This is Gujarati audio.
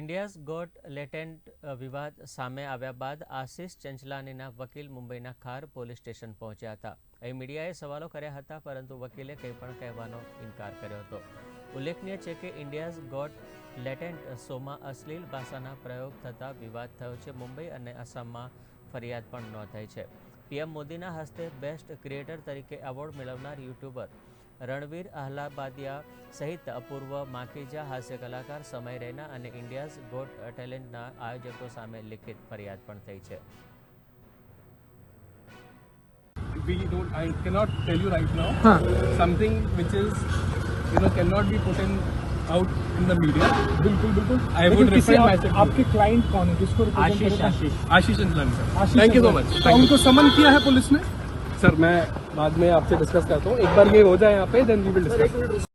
ઇન્ડિયાઝ ગોટ લેટેન્ટ વિવાદ સામે આવ્યા બાદ આશિષ ચંચલાનીના વકીલ મુંબઈના ખાર પોલીસ સ્ટેશન પહોંચ્યા હતા. અહીં મીડિયાએ સવાલો કર્યા હતા, પરંતુ વકીલે કંઈ પણ કહેવાનો ઇનકાર કર્યો હતો. ઉલ્લેખનીય છે કે ઇન્ડિયાઝ ગોટ લેટેન્ટ શોમાં અશ્લીલ ભાષાના પ્રયોગ થતાં વિવાદ થયો છે. મુંબઈ અને આસામમાં ફરિયાદ પણ નોંધાઈ છે. પીએમ મોદીના હસ્તે બેસ્ટ ક્રિએટર તરીકે એવોર્ડ મેળવનાર યુટ્યુબર રણવીર આહલાબાદિયા સહિત અપૂર્વ માખીજા હાસ્ય કલાકાર સમય રૈના અને ઇન્ડિયાઝ ગોટ ટેલેન્ટના આયોજકો સામે લિખિત ફરિયાદ પણ થઈ છે we don't I cannot tell you right now हाँ something which is you know cannot be put in out in the media बिल्कुल बिल्कुल I would लेकिन किसी refrain आप- myself. आपके क्लाइंट कौन है किसको represent आशीष करेगा? Ashish Ashish Chandran sir Ashish thank you so Chandran. Much तो उनको समन किया है पुलिस ने सर मैं बाद में आपसे डिस्कस करता हूँ एक बार ये हो जाए यहाँ पे देन वी विल डिस्कस